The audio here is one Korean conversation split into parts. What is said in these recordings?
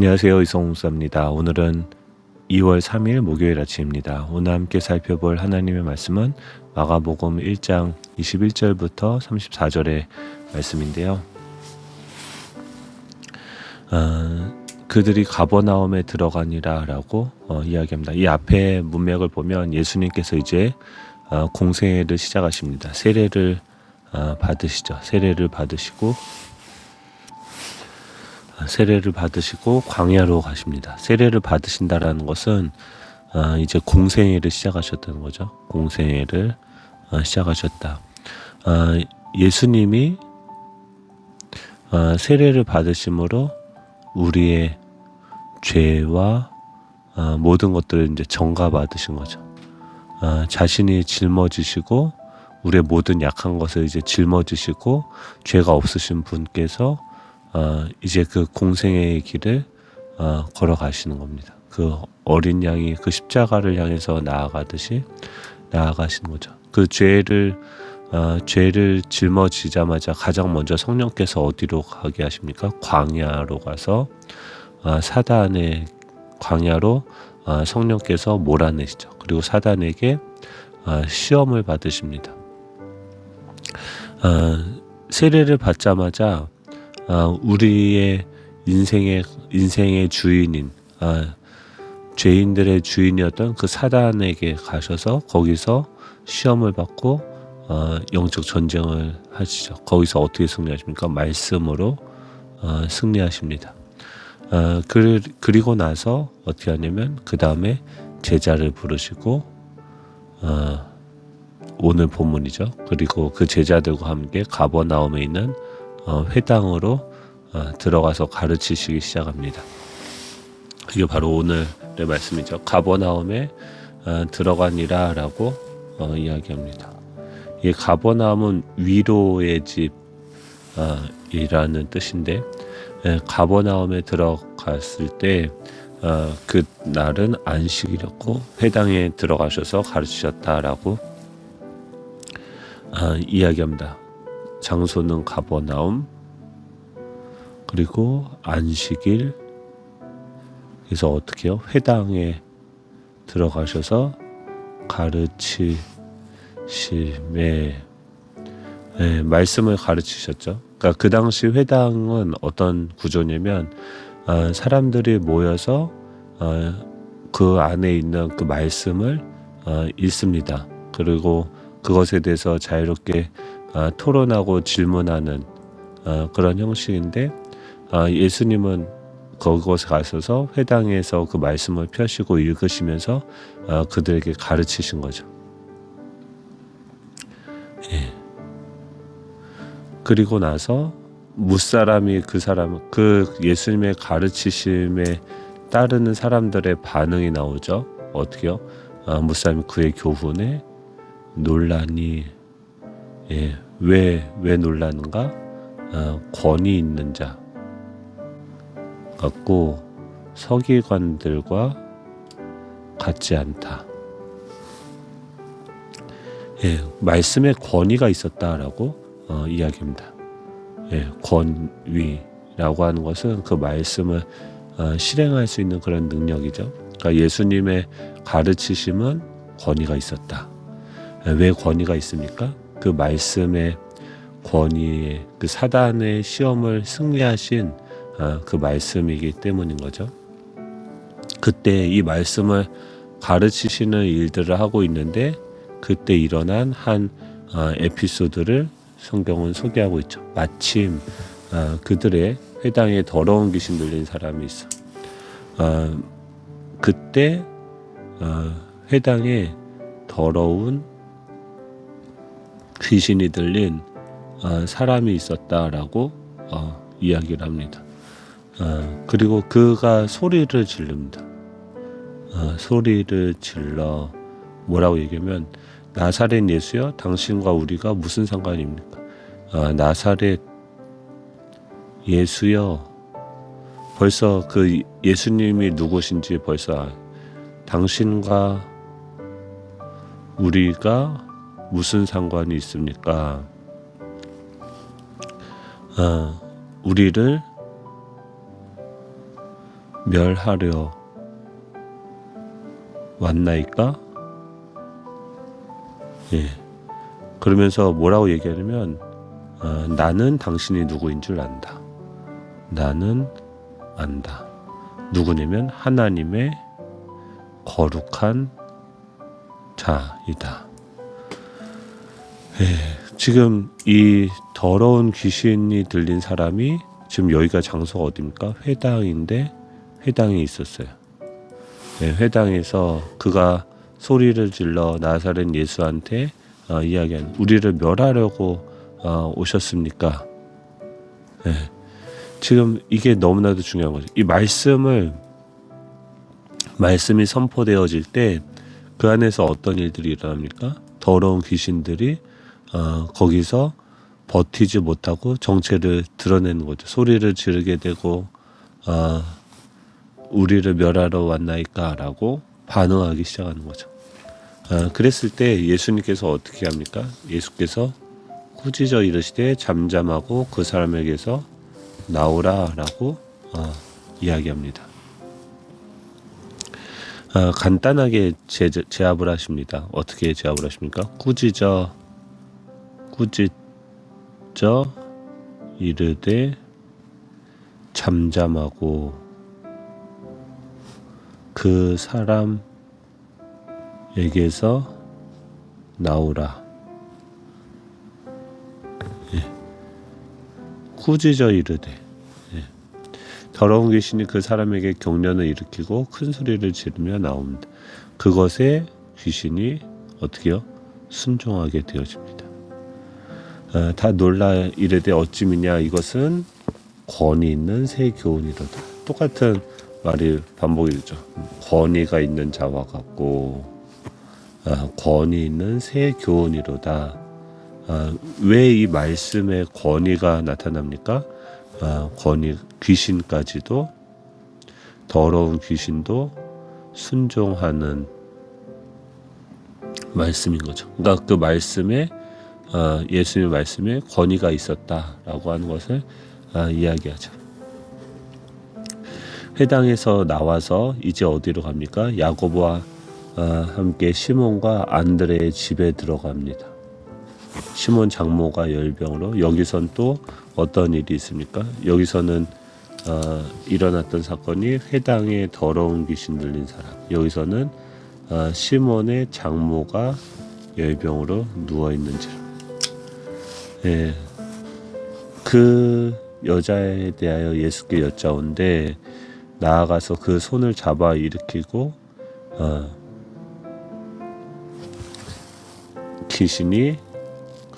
안녕하세요. 이성웅사입니다. 오늘은 2월 3일 목요일 아침입니다. 오늘 함께 살펴볼 하나님의 말씀은 마가복음 1장 21절부터 34절의 말씀인데요. 어, 그들이 가버나움에 들어가니라라고 어, 이야기합니다. 이 앞에 문맥을 보면 예수님께서 이제 어, 공생애를 시작하십니다. 세례를 어, 받으시죠. 세례를 받으시고 세례를 받으시고 광야로 가십니다. 세례를 받으신다라는 것은 어, 이제 공생애를 시작하셨다는 거죠. 공생애를 어, 시작하셨다. 어, 예수님이 어, 세례를 받으심으로 우리의 죄와 어, 모든 것들을 이제 정가 받으신 거죠. 어, 자신이 짊어지시고 우리의 모든 약한 것을 이제 짊어지시고 죄가 없으신 분께서 어, 이제 그 공생의 길을 어, 걸어가시는 겁니다. 그 어린 양이 그 십자가를 향해서 나아가듯이 나아가시는 거죠. 그 죄를 어, 죄를 짊어지자마자 가장 먼저 성령께서 어디로 가게 하십니까? 광야로 가서 어, 사단의 광야로 어, 성령께서 몰아내시죠. 그리고 사단에게 어, 시험을 받으십니다. 어, 세례를 받자마자 어, 우리의 인생의 인생의 주인인 어, 죄인들의 주인이었던 그 사단에게 가셔서 거기서 시험을 받고 어, 영적 전쟁을 하시죠. 거기서 어떻게 승리하십니까? 말씀으로 어, 승리하십니다. 어, 그, 그리고 나서 어떻게 하냐면 그 다음에 제자를 부르시고 어, 오늘 본문이죠. 그리고 그 제자들과 함께 가버나움에 있는 어, 회당으로 어, 들어가서 가르치시기 시작합니다. 이게 바로 오늘의 말씀이죠. 가버나움에 어, 들어가니라라고 어, 이야기합니다. 이 가버나움은 위로의 집이라는 뜻인데 예, 가버나움에 들어갔을 때 어, 그 날은 안식이었고 회당에 들어가셔서 가르치셨다라고 어, 이야기합니다. 장소는 가버나움 그리고 안식일 그래서 어떻게요? 회당에 들어가셔서 가르치심에 네, 말씀을 가르치셨죠. 그러니까 그 당시 회당은 어떤 구조냐면 어, 사람들이 모여서 어, 그 안에 있는 그 말씀을 어, 읽습니다. 그리고 그것에 대해서 자유롭게 어, 토론하고 질문하는 어, 그런 형식인데 어, 예수님은 그곳에 가셔서 회당에서 그 말씀을 펴시고 읽으시면서 어, 그들에게 가르치신 거죠. 예. 그리고 나서 무사람이 그 사람 그 예수님의 가르치심에 따르는 사람들의 반응이 나오죠. 어떻게요? 아, 무사람이 그의 교훈에 논란이 예, 왜, 왜 놀라는가? 어, 권위 있는 자 같고 서기관들과 같지 않다. 예, 말씀에 권위가 있었다라고 어, 이야기합니다. 예, 권위라고 하는 것은 그 말씀을 어, 실행할 수 있는 그런 능력이죠. 그러니까 예수님의 가르치심은 권위가 있었다. 예, 왜 권위가 있습니까? 그 말씀의 권위의 그 사단의 시험을 승리하신 어, 그 말씀이기 때문인 거죠. 그때 이 말씀을 가르치시는 일들을 하고 있는데 그때 일어난 한 어, 에피소드를 성경은 소개하고 있죠. 마침 어, 그들의 회당에 더러운 귀신 들린 사람이 있어. 그때 회당에 더러운 귀신이 들린 어, 사람이 있었다라고 어, 이야기를 합니다. 어, 그리고 그가 소리를 지릅니다. 어, 소리를 질러 뭐라고 얘기하면 나사렛 예수여 당신과 우리가 무슨 상관입니까? 어, 나사렛 예수여 벌써 그 예수님이 누구신지 벌써 당신과 우리가 무슨 상관이 있습니까? 어, 우리를 멸하려 왔나이까? 예. 그러면서 뭐라고 얘기하냐면 어, 나는 당신이 누구인 줄 안다. 나는 안다. 누구냐면 하나님의 거룩한 자이다. 예, 지금 이 더러운 귀신이 들린 사람이 지금 여기가 장소가 어디입니까? 회당인데 회당에 있었어요. 예, 회당에서 그가 소리를 질러 나사렛 예수한테 어, 이야기한 우리를 멸하려고 어, 오셨습니까? 예, 지금 이게 너무나도 중요한 거죠. 이 말씀을 말씀이 선포되어질 때 그 안에서 어떤 일들이 일어납니까? 더러운 귀신들이 어, 거기서 버티지 못하고 정체를 드러내는 거죠. 소리를 지르게 되고 어, 우리를 멸하러 왔나이까라고 반응하기 시작하는 거죠. 어, 그랬을 때 예수님께서 어떻게 합니까? 예수께서 꾸짖어 이르시되 잠잠하고 그 사람에게서 나오라라고 어, 이야기합니다. 어, 간단하게 제, 제압을 하십니다. 어떻게 제압을 하십니까? 꾸짖어 꾸짖어 이르되 잠잠하고 그 사람에게서 나오라. 예. 꾸짖어 이르되 더러운 귀신이 그 사람에게 경련을 일으키고 큰 소리를 지르며 나옵니다. 그것에 귀신이 어떻게요? 순종하게 되어집니다. 아, 다 놀라 이르되 어찌미냐 이것은 권위 있는 새 교훈이로다. 똑같은 말이 반복이 되죠. 권위가 있는 자와 같고 아, 권위 있는 새 교훈이로다. 아, 왜이 말씀에 권위가 나타납니까? 아, 권위 귀신까지도 더러운 귀신도 순종하는 말씀인 거죠. 그러니까 그 말씀에 어, 예수님의 말씀에 권위가 있었다라고 하는 것을 어, 이야기하죠. 회당에서 나와서 이제 어디로 갑니까? 야고보와 어, 함께 시몬과 안드레의 집에 들어갑니다. 시몬 장모가 열병으로 여기선 또 어떤 일이 있습니까? 여기서는 어, 일어났던 사건이 회당에 더러운 귀신 들린 사람. 여기서는 어, 시몬의 장모가 열병으로 누워 있는지라. 예, 그 여자에 대하여 예수께 여짜온데 나아가서 그 손을 잡아 일으키고 어, 귀신이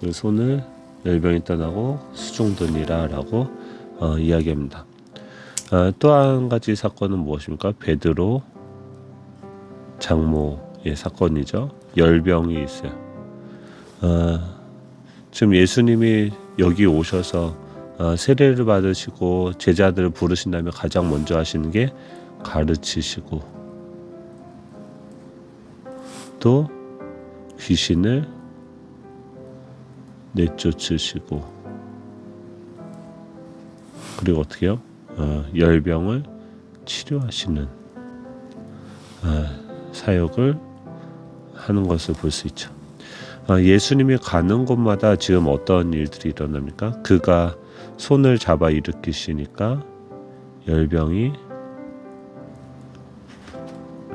그 손을 열병이 떠나고 수종되니라라고 어, 이야기합니다. 어, 또한 가지 사건은 무엇입니까? 베드로 장모의 사건이죠. 열병이 있어요. 어, 지금 예수님이 여기 오셔서 어, 세례를 받으시고 제자들을 부르신다면 가장 먼저 하시는 게 가르치시고 또 귀신을 내쫓으시고 그리고 어떻게요? 어, 열병을 치료하시는 어, 사역을 하는 것을 볼 수 있죠. 어, 예수님이 가는 곳마다 지금 어떤 일들이 일어납니까? 그가 손을 잡아 일으키시니까 열병이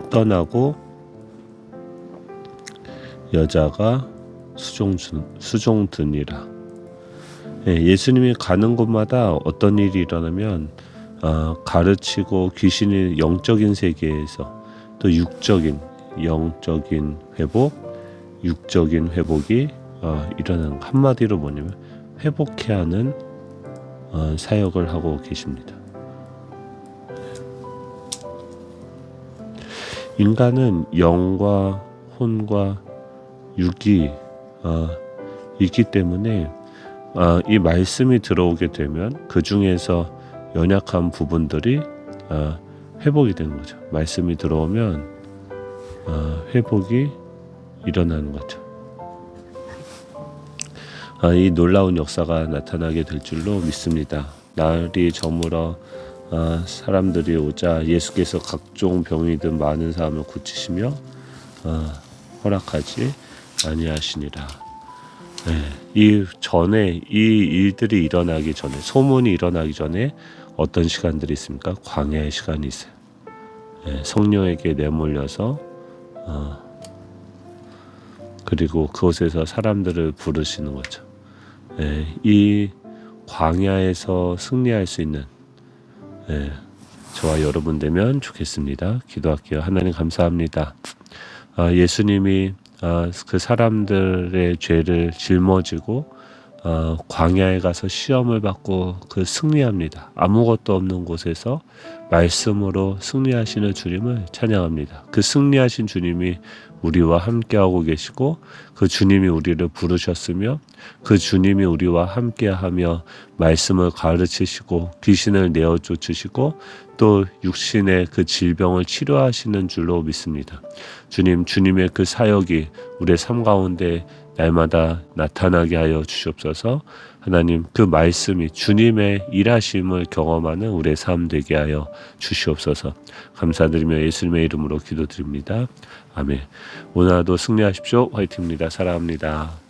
떠나고 여자가 수종준, 수종드니라. 예, 수님이 가는 곳마다 어떤 일이 일어나면 어, 가르치고 귀신이 영적인 세계에서 또 육적인 영적인 회복, 육적인 회복이 어, 일어나는 한마디로 뭐냐면 회복해야 하는 어, 사역을 하고 계십니다. 인간은 영과 혼과 육이 어, 있기 때문에 어, 이 말씀이 들어오게 되면 그 중에서 연약한 부분들이 어, 회복이 되는 거죠. 말씀이 들어오면 어, 회복이 일어나는 거죠. 아, 이 놀라운 역사가 나타나게 될 줄로 믿습니다. 날이 저물어 아, 사람들이 오자 예수께서 각종 병이든 많은 사람을 고치시며 아, 허락하지 아니하시니라. 네, 이 전에 이 일들이 일어나기 전에 소문이 일어나기 전에 어떤 시간들이 있습니까? 광야의 시간이 있어요. 네, 성령에게 내몰려서 어, 그리고 그곳에서 사람들을 부르시는 거죠. 네, 이 광야에서 승리할 수 있는 네, 저와 여러분 되면 좋겠습니다. 기도할게요. 하나님 감사합니다. 아, 예수님이 아, 그 사람들의 죄를 짊어지고 어, 광야에 가서 시험을 받고 그 승리합니다. 아무것도 없는 곳에서 말씀으로 승리하시는 주님을 찬양합니다. 그 승리하신 주님이 우리와 함께하고 계시고 그 주님이 우리를 부르셨으며 그 주님이 우리와 함께하며 말씀을 가르치시고 귀신을 내어 쫓으시고 또 육신의 그 질병을 치료하시는 줄로 믿습니다. 주님, 주님의 그 사역이 우리의 삶 가운데 날마다 나타나게 하여 주시옵소서. 하나님, 그 말씀이 주님의 일하심을 경험하는 우리의 삶 되게 하여 주시옵소서. 감사드리며 예수님의 이름으로 기도드립니다. 아멘. 오늘도 승리하십시오. 화이팅입니다. 사랑합니다.